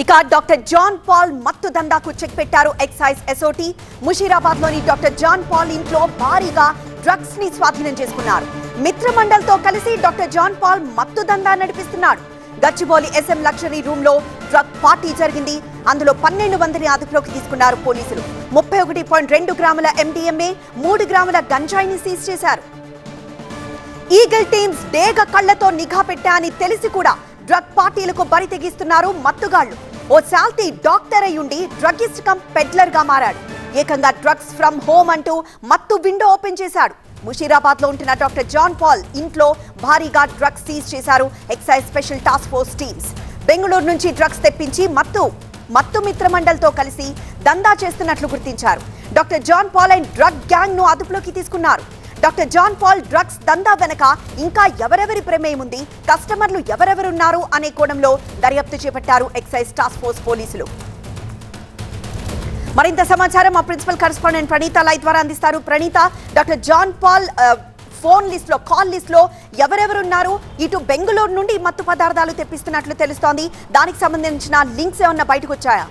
ఇక doctor John Paul మత్తు దందాకు చెక్ పెట్టారు ఎక్సైజ్ ఎస్ఓటి ముషీరాబాద్లోని డాక్టర్ జాన్ పాల్ ఇంట్లో భారీగా డ్రగ్స్ని స్వాధీనం చేసుకున్నారు. మిత్రమండల్తో కలిసి డాక్టర్ జాన్ పాల్ మత్తు దందా నడిపిస్తున్నాడు. గచ్చిబౌలి ఎస్ఎం లక్షరీ రూమ్లో డ్రగ్ పార్టీ జరిగింది. అందులో పన్నెండు మందిని అదుపులోకి తీసుకున్నారు పోలీసులు. ముప్పై ఒకటి పాయింట్ రెండు గ్రాముల ఎండిఎంఏ మూడు గ్రాముల గంజాయిని సీజ్ చేశారు. ఈగల్ టీమ్స్ డేగ కళ్ళతో నిఘా పెట్టా అని తెలిసి కూడా డ్రగ్ పార్టీలకు బరి తెగిస్తున్నారు మత్తుగాళ్ళు ఓ శాల్తీ డాక్టర్ అయ్యుండి డ్రగిస్ట్ కమ్ పెడ్లర్గా మారాడు. ఏకంగా డ్రగ్స్ ఫ్రమ్ హోమ్ అంటూ మత్తు విండో ఓపెన్ చేశాడు. ముషీరాబాద్లో ఉంటున్న డాక్టర్ జాన్ పాల్ ఇంట్లో భారీగా డ్రగ్స్ సీజ్ చేశారు excise special task force teams. Bengaluru నుంచి డ్రగ్స్ తెప్పించి మత్తు మత్తు మిత్రమండలితో కలిసి దందా చేస్తున్నట్లు గుర్తించారు. Doctor John Paul and drug గ్యాంగ్ను అదుపులోకి తీసుకున్నారు. డాక్టర్ జాన్ పాల్ డ్రగ్స్ దందా వెనక ఇంకా ఎవరెవరి ప్రమేయం ఉంది? కస్టమర్లు ఎవరెవరున్నారు అనే కోణంలో దర్యాప్తు చేపట్టారు ఎక్సైజ్ టాస్క్ ఫోర్స్ పోలీసులు. మరింత సమాచారం మా ప్రిన్సిపల్ కరెస్పాండెంట్ ప్రణీత లై ద్వారా అందిస్తారు. Praneetha doctor John Paul phone లిస్ట్లో కాల్ లిస్ట్లో ఎవరెవరున్నారు? ఇటు బెంగళూరు నుండి మత్తు పదార్థాలు తెప్పిస్తున్నట్లు తెలుస్తోంది. దానికి సంబంధించిన లింక్స్ ఏమన్నా బయటకు వచ్చాయా?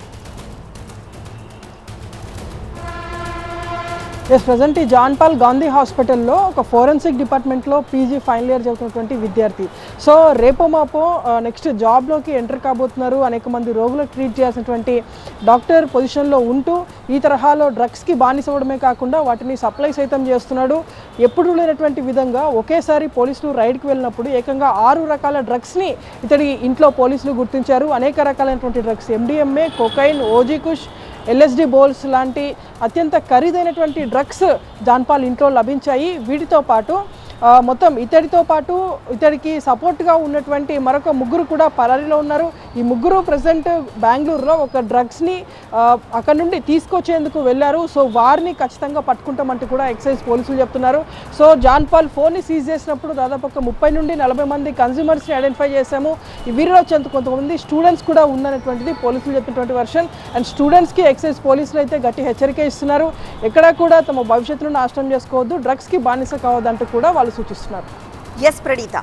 ఎస్ ప్రజెంట్ ఈ జాన్ పాల్ గాంధీ హాస్పిటల్లో ఒక ఫోరెన్సిక్ డిపార్ట్మెంట్లో పీజీ ఫైనల్ ఇయర్ చదువుతున్నటువంటి విద్యార్థి. సో రేపో మాపో నెక్స్ట్ జాబ్లోకి ఎంటర్ కాబోతున్నారు. అనేక మంది రోగులకు ట్రీట్ చేయాల్సినటువంటి డాక్టర్ పొజిషన్లో ఉంటూ ఈ తరహాలో డ్రగ్స్కి బానిస అవ్వడమే కాకుండా వాటిని సప్లై సైతం చేస్తున్నాడు. ఎప్పుడు లేనటువంటి విధంగా ఒకేసారి పోలీసులు రైడ్కి వెళ్ళినప్పుడు ఏకంగా ఆరు రకాల డ్రగ్స్ని ఇతడి ఇంట్లో పోలీసులు గుర్తించారు. అనేక రకాలైనటువంటి drugs MDMA cocaine OG kush LSD బోల్స్ లాంటి అత్యంత ఖరీదైనటువంటి డ్రగ్స్ జాన్పాల్ ఇంట్లో లభించాయి. వీటితో పాటు మొత్తం ఇతడితో పాటు ఇతడికి సపోర్ట్గా ఉన్నటువంటి మరొక ముగ్గురు కూడా పరారీలో ఉన్నారు. ఈ ముగ్గురు ప్రజెంట్ బెంగళూరులో ఒక డ్రగ్స్ని అక్కడ నుండి తీసుకొచ్చేందుకు వెళ్ళారు. సో వారిని ఖచ్చితంగా పట్టుకుంటామంటూ కూడా ఎక్సైజ్ పోలీసులు చెప్తున్నారు. సో జాన్పాల్ ఫోన్ని సీజ్ చేసినప్పుడు దాదాపు ఒక ముప్పై నుండి నలభై మంది కన్జ్యూమర్స్ని ఐడెంటిఫై చేశాము. వీరిలో చెంత కొంతమంది స్టూడెంట్స్ కూడా ఉందనేటువంటిది పోలీసులు చెప్పినటువంటి వర్షన్. అండ్ స్టూడెంట్స్కి ఎక్సైజ్ పోలీసులు అయితే గట్టి హెచ్చరిక ఇస్తున్నారు. ఎక్కడా కూడా తమ భవిష్యత్తును నాశనం చేసుకోవద్దు. డ్రగ్స్కి బానిస కావద్దంటూ కూడా వాళ్ళు సూచిస్తున్నారు ఎస్ ప్రణీత